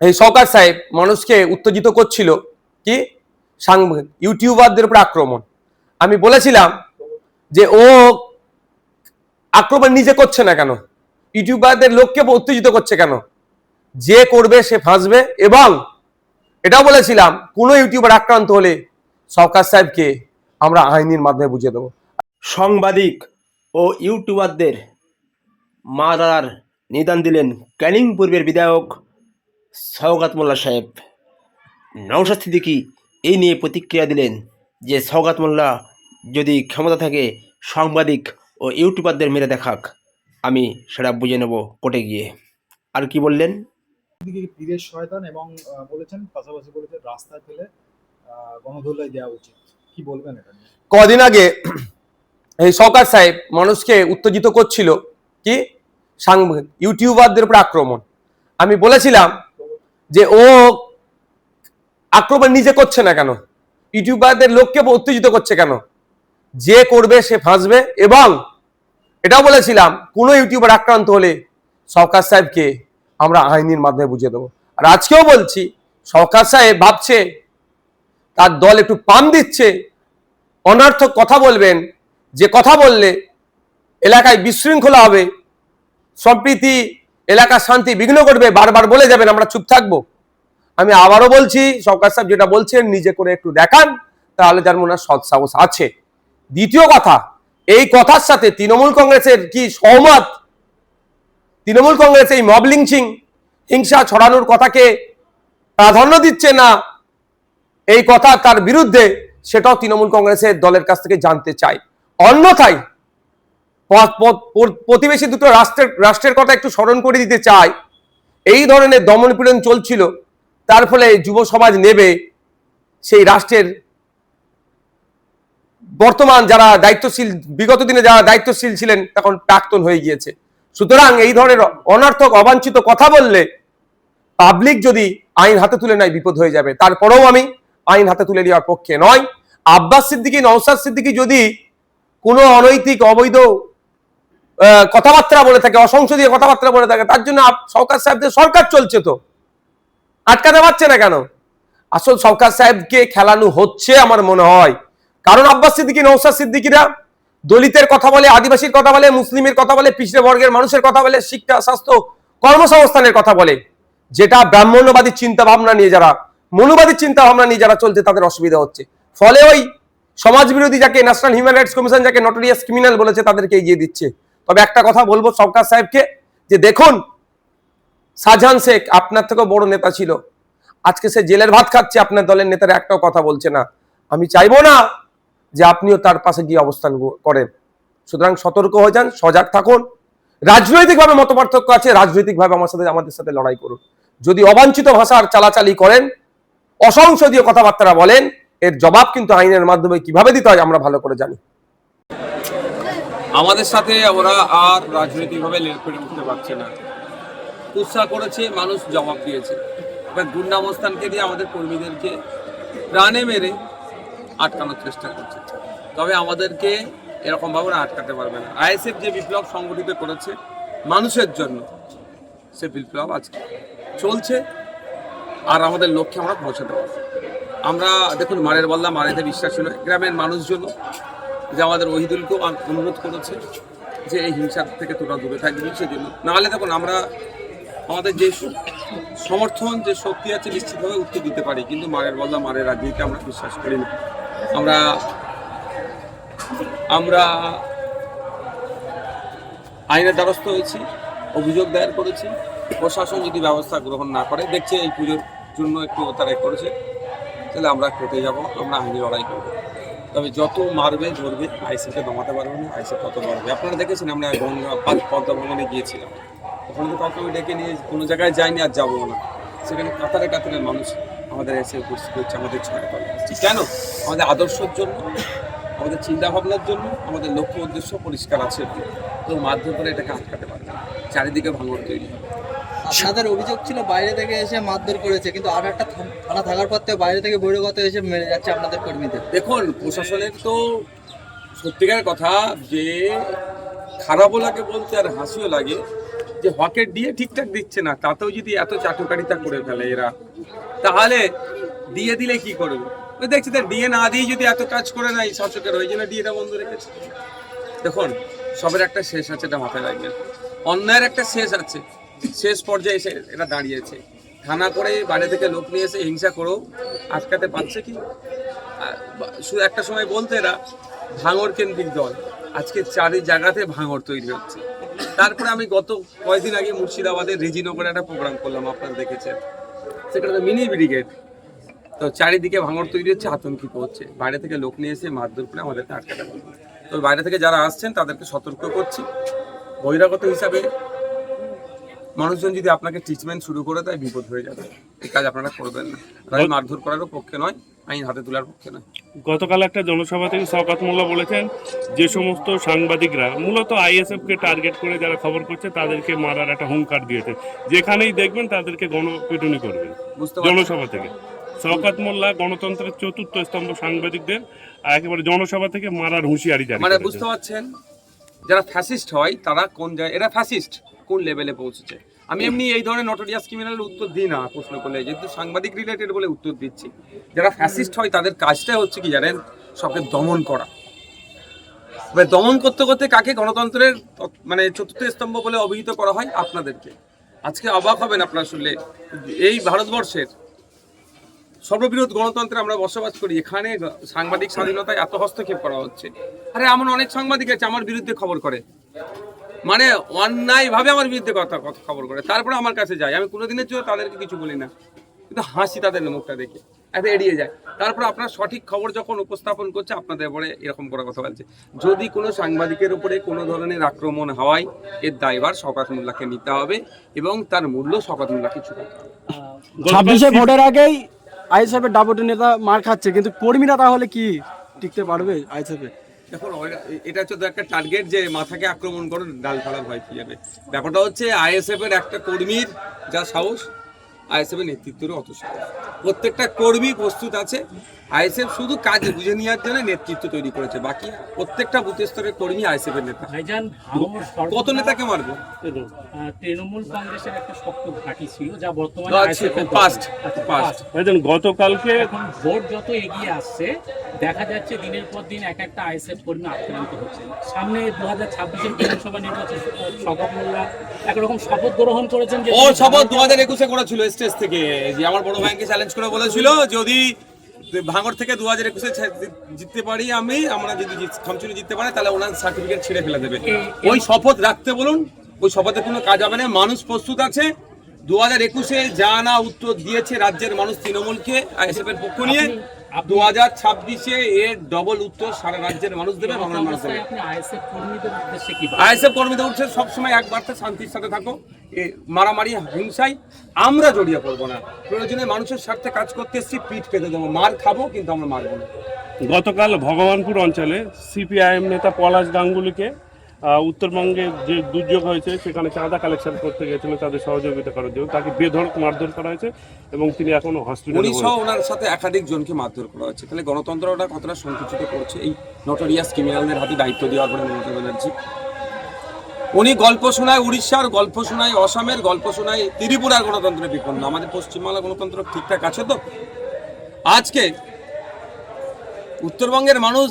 এই সরকার সাহেব মানুষকে উত্তেজিত করছিল কি? ইউটিউবারদের উপর আক্রমণ। আমি বলেছিলাম যে ও আক্রমণ নিজে করছে না কেন? ইউটিউবারদের লোককে উত্তেজিত করছে কেন? যে করবে সে ফাঁসবে এবং এটাও বলেছিলাম, কোনো ইউটিউবার আক্রান্ত হলে সরকার সাহেবকে আমরা আইনের মাধ্যমে বুঝিয়ে দেবো। সাংবাদিক ও ইউটিউবারদের মা দাদার নিদান দিলেন। ক্যানিং পূর্বের বিধায়ক সৌগাত মোল্লা সাহেব নওশাদ সিদ্দিকি এই নিয়ে প্রতিক্রিয়া দিলেন যে সৌগাত মোল্লা যদি ক্ষমতা থাকে সাংবাদিক ও ইউটিউবারদের মেরে দেখাক। আমি সেটা বুঝে নেব কোর্টে গিয়ে। আর কি বললেন? পীরের শয়তান এবং বলেছেন পাশাপাশি বলেছেন রাস্তায় ফেলে গণধোলাই দেওয়া উচিত। কি বলবেন এটা কদিন আগে এই সরকার সাহেব মানুষকে উত্তেজিত করছিল কি? সাংবাদিক ইউটিউবারদের উপর আক্রমণ। আমি বলেছিলাম যে ও আক্রমণ নিজে করছে না কেন? ইউটিউবারদের লোককে উত্তেজিত করছে কেন? যে করবে সে ফাঁসবে এবং এটাও বলেছিলাম, কোনো ইউটিউবার আক্রান্ত হলে সরকার সাহেবকে আমরা আইনের মাধ্যমে বুঝিয়ে দেবো। আর আজকেও বলছি, সরকার সাহেব ভাবছে, তার দল একটু পাম দিচ্ছে, অনার্থক কথা বলবেন, যে কথা বললে এলাকায় বিশৃঙ্খলা হবে, সম্প্রীতি এলাকার শান্তি বিঘ্ন করবে, বারবার বলে যাবেন, আমরা চুপ থাকব। আমি আবারও বলছি, সরকার সাহেব যেটা বলছেন, নিজে করে একটু দেখান, তাহলে যার মনে হয় সৎ সাহস আছে। দ্বিতীয় কথা, এই কথার সাথে তৃণমূল কংগ্রেসের কি সহমত? তৃণমূল কংগ্রেস এই মব লিঞ্চিং, হিংসা ছড়ানোর কথাকে প্রাধান্য দিচ্ছে না, এই কথা তার বিরুদ্ধে, সেটাও তৃণমূল কংগ্রেসের দলের কাছ থেকে জানতে চাই। অন্যথায় প্রতিবেশী দুটো রাষ্ট্রের রাষ্ট্রের কথা একটু স্মরণ করে দিতে চাই। এই ধরনের দমন পীড়ন চলছিল, তার ফলে যুব সমাজ নেবে সেই রাষ্ট্রের বর্তমান যারা দায়িত্বশীল, বিগত দিনে যারা দায়িত্বশীল ছিলেন, তখন প্রাক্তন হয়ে গিয়েছে। সুতরাং এই ধরনের অনার্থক, অবাঞ্ছিত কথা বললে পাবলিক যদি আইন হাতে তুলে নেয়, বিপদ হয়ে যাবে। তারপরেও আমি আইন হাতে তুলে নেওয়ার পক্ষে নয়। আব্বাস সিদ্দিকী নওসাদ সিদ্দিকী যদি কোনো অনৈতিক, অবৈধ কথাবার্তা বলে থাকে, অসংসদীয় কথাবার্তা বলে থাকে, তার জন্য সরকার সাহেবদের, সরকার চলছে তো। আটকাতে পারছে না কেন? আসল সরকার সাহেবকে খেলানো হচ্ছে আমার মনে হয়। কারণ আব্বাস সিদ্দিকী নৌসাদ সিদ্দিকীরা দলিতের কথা বলে, আদিবাসীর কথা বলে, মুসলিমের কথা বলে পিছড়ে বর্গের মানুষের কথা বলে, শিক্ষা, স্বাস্থ্য, কর্মসংস্থানের কথা বলে। যেটা ব্রাহ্মণ্যবাদী চিন্তা ভাবনা নিয়ে যারা মনুবাদী চিন্তা ভাবনা নিয়ে যারা চলছে, তাদের অসুবিধা হচ্ছে। ফলে ওই সমাজ বিরোধী যাকে ন্যাশনাল হিউম্যান রাইটস কমিশন যাকে নটোরিয়াস ক্রিমিনাল বলেছে, তাদেরকে এগিয়ে দিচ্ছে। তবে একটা কথা বলব সরকার সাহেবকে, যে দেখুন শাহজাহান শেখ আপনার থেকেও বড় নেতা ছিল। আজকে সে জেলের ভাত খাচ্ছে, আপনার দলের নেতারা একটাও কথা বলছে না। আমি চাইব না যে আপনিও তার পাশে গিয়ে অবস্থান করেন। সুতরাং সতর্ক হয়ে যান, সজাগ থাকুন। রাজনৈতিকভাবে মত পার্থক্য আছে, রাজনৈতিকভাবে আমার সাথে, আমাদের সাথে লড়াই করুন। যদি অবাঞ্ছিত ভাষার চালাচালি করেন, অসংসদীয় কথাবার্তা বলেন, এর জবাব কিন্তু আইনের মাধ্যমে কীভাবে দিতে হয় আমরা ভালো করে জানি। আমাদের সাথে ওরা আর রাজনৈতিকভাবে করে উঠতে পারছে না। উৎসাহ করেছে, মানুষ জবাব দিয়েছে। এবার গুন্ডাবস্থানকে দিয়ে আমাদের কর্মীদেরকে প্রাণে মেরে আটকানোর চেষ্টা করছে। তবে আমাদেরকে এরকমভাবে ওরা আটকাতে পারবে না। আইএসএফ যে বিপ্লব সংগঠিত করেছে, মানুষের জন্য সে বিপ্লব আজকে চলছে, আর আমাদের লক্ষ্যে আমরা পৌঁছাতে পারব। আমরা, দেখুন, মারের বল্লা মারেতে বিশ্বাস ছিল গ্রামের মানুষজন যে আমাদের ওহিদুলকেও অনুরোধ করেছে যে এই হিংসার থেকে তোরা দূরে থাকবি সেজন্য। নাহলে দেখুন, আমরা আমাদের যে সমর্থন, যে শক্তি আছে নিশ্চিতভাবে উত্তর দিতে পারি। কিন্তু মারের বল্লা মারের রাজনীতিতে আমরা বিশ্বাস করি না। আমরা আমরা আইনের দ্বারস্থ হয়েছি, অভিযোগ দায়ের করেছি। প্রশাসন যদি ব্যবস্থা গ্রহণ না করে, দেখছে এই পুজোর জন্য একটু তারা করেছে, তাহলে আমরা কোর্টে যাব, আমরা আইনি লড়াই করব। তবে যত মারবে, ধরবে আইসিকে দমাতে পারবে না আইসি তত মারবে আপনারা দেখেছেন আমরা গঙ্গা পদ্মা ভ্রমণে গিয়েছিলাম। ওখানে তো কাউকে ডেকে নিয়ে কোনো জায়গায় যাইনি আর যাব না। সেখানে কাতারে কাতারে মানুষ আমাদের এসে উপস্থিত হচ্ছে, আমাদের ছয় পালে আসছে। কেন? আমাদের আদর্শের জন্য, আমাদের চিন্তা ভাবনার জন্য, আমাদের লক্ষ্য উদ্দেশ্য পরিষ্কার আছে। তো মাধ্যম করে এটাকে আটকাতে পারবে চারিদিকে ভাঙন তৈরি হবে। আপনাদের অভিযোগ ছিল, বাইরে থেকে এসে মারধর করেছে, কিন্তু আর একটা থান- থাকার পর থেকে বাইরে থেকে বহিরাগত এসে মেরে যাচ্ছে আপনাদের কর্মীদের। দেখুন, প্রশাসনের তো সত্যিকার কথা যে খারাপও লাগে বলতে আর হাসিও লাগে, যে হকের দিয়ে ঠিকঠাক দিচ্ছে না, তাতেও যদি এত চাটুকারিতা করে ফেলে এরা, তাহলে দিয়ে দিলে কি করবে? ওই দেখছি তো দিয়ে না দিয়ে যদি এত কাজ করে নাই শাসকের, ওই জন্য ডিএটা বন্ধ রেখেছে। দেখুন, সবের একটা শেষ আছে এটা মাথায় রাখবেন। অন্যায়ের একটা শেষ আছে। শেষ পর্যায়ে এসে এটা দাঁড়িয়েছে। থানা করে বাইরে থেকে লোক নিয়ে এসে হিংসা করেও আটকাতে পারছে কি? শুধু একটা সময় বলতে এরা, ভাঙর কেন্দ্রিক দল। আজকে চারি জায়গাতে ভাঙর তৈরি হচ্ছে। তারপরে আমি গত কয়েকদিন আগে মুর্শিদাবাদের রেজিনগরে একটা প্রোগ্রাম করলাম, আপনারা দেখেছেন। সেখানে তো মিনি ব্রিগেড। তো চারিদিকে ভাঙর তৈরি হচ্ছে, আতঙ্কিত হচ্ছে। বাইরে থেকে লোক নিয়ে এসে মারধর করে আমাদেরকে আটকাতে পারবে তো বাইরে থেকে যারা আসছেন, তাদেরকে সতর্ক করছি। বহিরাগত হিসাবে মানুষজন যদি আপনাকে ট্রিটমেন্ট শুরু করে তাই বিপদ হয়ে যাবে। এই কাজ আপনারা করবেন না। আমি মারধর করারও পক্ষে নয় আইন হাতে তোলার পক্ষে নয়। গতকাল একটা জনসভা থেকে শওকাত মোল্লা বলেছেন যে সমস্ত সাংবাদিকরা মূলত আইএসএফ কে টার্গেট করে যারা খবর করছে তাদেরকে মারার একটা হুঙ্কার দিয়েছে। যেখানেই দেখবেন তাদেরকে গণপিটুনি করবেন। বুঝতে জনসভা থেকে। শওকাত মোল্লা গণতন্ত্রের চতুর্থ স্তম্ভ সাংবাদিকদের একেবারে জনসভা থেকে মারার হুঁশিয়ারি জারি মানে বুঝতে পারছেন যারা ফ্যাসিস্ট হয় তারা কোন জায়গায় এরা ফ্যাসিস্ট কোন লেভেলে পৌঁছেছে? আমি এমনি এই ধরনের নটোরিয়াস ক্রিমিনালের উত্তর দিই না, প্রশ্ন করলে। যেহেতু সাংবাদিক রিলেটেড বলে উত্তর দিচ্ছি। যারা ফ্যাসিস্ট হয়, তাদের কাজটা হচ্ছে কি জানেন? সবকে দমন করা। দমন করতে করতে কাকে গণতন্ত্রের মানে চতুর্থ স্তম্ভ বলে অভিহিত করা হয়? আপনাদেরকে। আজকে অবাক হবেন আপনারা শুনলে। এই ভারতবর্ষের সর্ববৃহৎ গণতন্ত্রে আমরা বসবাস করি। এখানে সাংবাদিক স্বাধীনতায় এত হস্তক্ষেপ করা হচ্ছে। আরে, এমন অনেক সাংবাদিক আছে, আমার বিরুদ্ধে খবর করে। মানে অন্যায় ভাবে আমার বিরুদ্ধে কথা কথা খবর করে। তারপরে আমার কাছে যায়। আমি কোনোদিনের জন্য তাদেরকে কিছু বলি না। কিন্তু হাসি তাদের মুখটা দেখে। এত এড়িয়ে যায়। তারপর আপনার সঠিক খবর যখন উপস্থাপন করছে আপনাদের পরে এরকম করে কথা বলছে। যদি কোনো সাংবাদিকের উপরে কোনো ধরনের আক্রমণ হওয়ায় এর দায়ভার শকাত মোল্লাকে নিতে হবে এবং তার মূল্য শকাত মোল্লাকে চুকাতে হবে। গতকাল ছাব্বিশে ভোটের আগেই আইএসএফ এর ডাবুটি নেতা মার খাচ্ছে। কিন্তু কর্মীরা তাহলে কি টিকতে পারবে আইএসএফ? দেখুন এটা হচ্ছে একটা টার্গেট যে মাথাকে আক্রমণ করো ডাল ফালা ভয় পেয়ে যাবে ব্যাপারটা হচ্ছে আইএসএফ এর একটা কর্মীর যা সাহস আইএসএফ এর নেতৃত্বেরও অত প্রত্যেকটা কর্মী প্রস্তুত আছে। আইএসএফ শুধু কাজ বুঝে নেওয়ার জন্য নেতৃত্ব তৈরি করেছে। বাকি প্রত্যেকটা বুথ স্তরের কর্মী আইএসএফ এর নেতা কত নেতাকে মারবো? তৃণমূল কংগ্রেসের একটা শক্ত ঘাঁটি ছিল যা বর্তমানে আচ্ছা, past, আচ্ছা, past। ভাইজান গতকালকে এখন ভোট যত এগিয়ে আসছে দেখা যাচ্ছে দিনের পর দিন এক একটা আইএসএফ কর্মী আক্রান্ত হচ্ছে। সামনে দু হাজার ছাব্বিশের বিধানসভা নির্বাচন শপথ মোল্লা একরকম শপথ গ্রহণ করেছেন যে ও শপথ দু হাজার একুশে করেছিল স্টেজ থেকে। যে আমার বড় ভাইকে চ্যালেঞ্জ করে বলেছিল যদি ভাঙর থেকে দু হাজার একুশে জিততে পারি আমি আমরা যদি খামচুরি জিততে পারি তাহলে ওনার সার্টিফিকেট ছিঁড়ে ফেলে দেবে। ওই শপথ রাখতে বলুন ওই শপথে কোনো কাজ হবে না মানুষ প্রস্তুত আছে। দু হাজার একুশে যা না উত্তর দিয়েছে রাজ্যের মানুষ তৃণমূলকে আইএসএফ এর পক্ষ নিয়ে। দু হাজার ছাব্বিশে এর ডবল উত্তর সারা রাজ্যের মানুষ দেবে বাংলার মানুষ দেবে আইএসএফ কর্মীদের উদ্দেশ্যে কি বলবেন? আইএসএফ কর্মীদের উঠছে সবসময় এক বার্তা শান্তির সাথে থাকো। এ মারামারি হিংসায় আমরা জড়িয়ে পড়ব না। প্রয়োজনে মানুষের স্বার্থে কাজ করতে এসেছি পিঠ পেতে দেবো। মার খাব কিন্তু আমরা মারবো না। গতকাল ভগবানপুর অঞ্চলে সিপিআইএম নেতা পলাশ গাঙ্গুলিকে উত্তরবঙ্গে যে দুর্যোগ হয়েছে সেখানে চাঁদা কালেকশন করতে গেছিল তাদের সহযোগিতা করার জন্য। তাকে বেধড়ক মারধর করা হয়েছে এবং তিনি এখনও হসপিটালে উনি সহ ওনার সাথে একাধিক জনকে মারধর করা হয়েছে। তাহলে গণতন্ত্র গণতন্ত্রটা কতটা সংকুচিত করছে? এই নটোরিয়াস ক্রিমিনালদের হাতে দায়িত্ব দেওয়ার পরে মমতা ব্যানার্জি। উনি গল্প শোনায় উড়িষ্যার গল্প শোনায় অসমের গল্প শোনায় ত্রিপুরার গণতন্ত্রে বিপন্ন। আমাদের পশ্চিমবাংলা গণতন্ত্র ঠিকঠাক আছে তো? আজকে উত্তরবঙ্গের মানুষ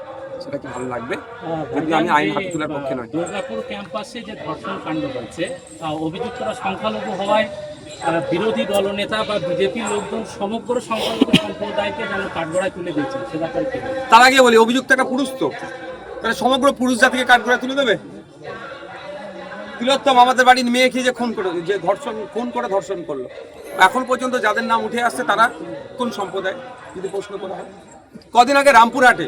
সেটা কি ভালো লাগবে? কিন্তু আমি আইন হাতে তোলার পক্ষে নয় দুর্গাপুর ক্যাম্পাসে যে ধর্ষণ কাণ্ড হয়েছে অভিযুক্তরা সংখ্যালঘু হওয়ায় বিরোধী দলনেতা বা বিজেপির লোকজন সমগ্র সংখ্যালঘু সম্প্রদায়কে যেন কাঠগড়ায় তুলে দিয়েছে সে ব্যাপারে কি বলবেন? তার আগে বলি অভিযুক্ত একটা পুরুষ তো। তাহলে সমগ্র পুরুষ জাতিকে কাঠ করে তুলে দেবে? তিলোত্তম আমাদের বাড়ির মেয়েকে যে খুন করে যে ধর্ষণ খুন করে ধর্ষণ করল। এখন পর্যন্ত যাদের নাম উঠে আসছে তারা কোন সম্প্রদায়? যদি প্রশ্ন করা হয়। কদিন আগে রামপুরহাটে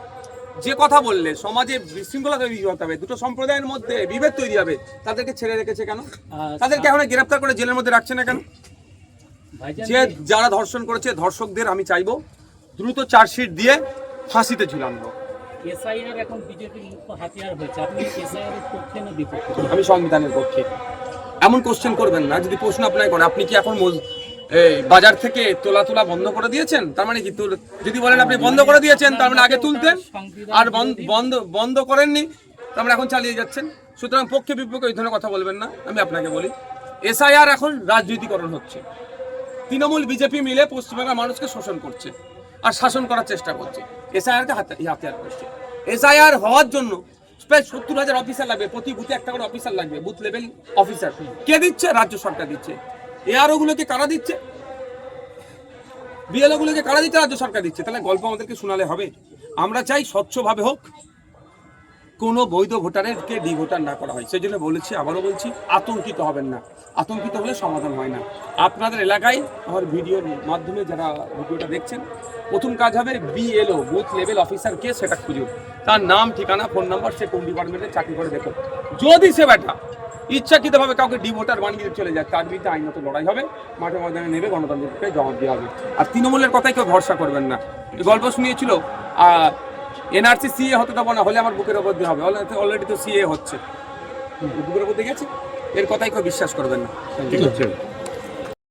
যে কথা বললে সমাজে বিশৃঙ্খলা তৈরি হতে হবে দুটো সম্প্রদায়ের মধ্যে বিভেদ তৈরি হবে তাদেরকে ছেড়ে রেখেছে কেন? তাদেরকে এখন গ্রেপ্তার করে জেলের মধ্যে রাখছে না কেন? যে যারা ধর্ষণ করেছে ধর্ষকদের আমি চাইব দ্রুত চার্জশিট দিয়ে ফাঁসিতে ঝুলানো এসআইআর এখন বিজেপির মুখ্য হাতিয়ার হয়েছে। আপনি এসআইআর এর পক্ষে না বিপক্ষে? আমি সংবিধানের পক্ষে। এমন কোশ্চেন করবেন না যদি প্রশ্ন আপনাকে করে আপনি কি এখন এই বাজার থেকে তোলা তোলা বন্ধ করে দিয়েছেন? তার মানে কি যদি বলেন আপনি বন্ধ করে দিয়েছেন, তার মানে আগে তুলতেন, আর বন্ধ বন্ধ করেননি, তার মানে এখন চালিয়ে যাচ্ছেন। সুতরাং পক্ষে বিপক্ষে ধরনের কথা বলবেন না, আমি আপনাকে বলি। এসআইআর এখন রাজনীতিকরণ হচ্ছে। তৃণমূল, বিজেপি মিলে পশ্চিমবাংলার মানুষকে শোষণ করছে আর শাসন করার চেষ্টা করছে। এসআইআরকে হাতিয়ার করছে। এসআইআর হওয়ার জন্য প্রায় সত্তর হাজার অফিসার লাগবে, প্রতি বুথে একটা করে অফিসার লাগবে বুথ লেভেল অফিসার কে দিচ্ছে? রাজ্য সরকার দিচ্ছে। এআরও গুলোকে কারা দিচ্ছে? বিএলও গুলোকে কারা দিচ্ছে? রাজ্য সরকার দিচ্ছে। তাহলে গল্প আমাদেরকে শোনালে হবে। আমরা চাই স্বচ্ছভাবে হোক, কোনো বৈধ ভোটারেরকে ডি ভোটার না করা হয়। সেই জন্য বলেছি, আবারও বলছি, আতঙ্কিত হবেন না। আতঙ্কিত হলে সমাধান হয় না। আপনাদের এলাকায় আমার ভিডিওর মাধ্যমে যারা ভিডিওটা দেখছেন, প্রথম কাজ হবে বিএলও, বুথ লেভেল অফিসার কে সেটা খুঁজুন। তার নাম, ঠিকানা, ফোন নাম্বার সে কোন ডিপার্টমেন্টে চাকরি করে দেখুন। যদি সে ব্যাটা ইচ্ছাকৃতভাবে কাউকে ডি ভোটার বানিয়ে চলে যায় তার বিরুদ্ধে আইনত লড়াই হবে, মাঠে ময়দানে নেবে গণতন্ত্রকে জবাব দেওয়া হবে। আর তৃণমূলের কথাই কেউ ভরসা করবেন না। গল্প শুনিয়েছিল এনআরসি সিএ হতে দেবো না, হলে আমার বুকের ওপর দিয়ে হবে। অলরেডি তো সিএ হচ্ছে। বুকের ওপর দিয়ে গেছে। এর কথাই কেউ বিশ্বাস করবেন না। ঠিক আছে।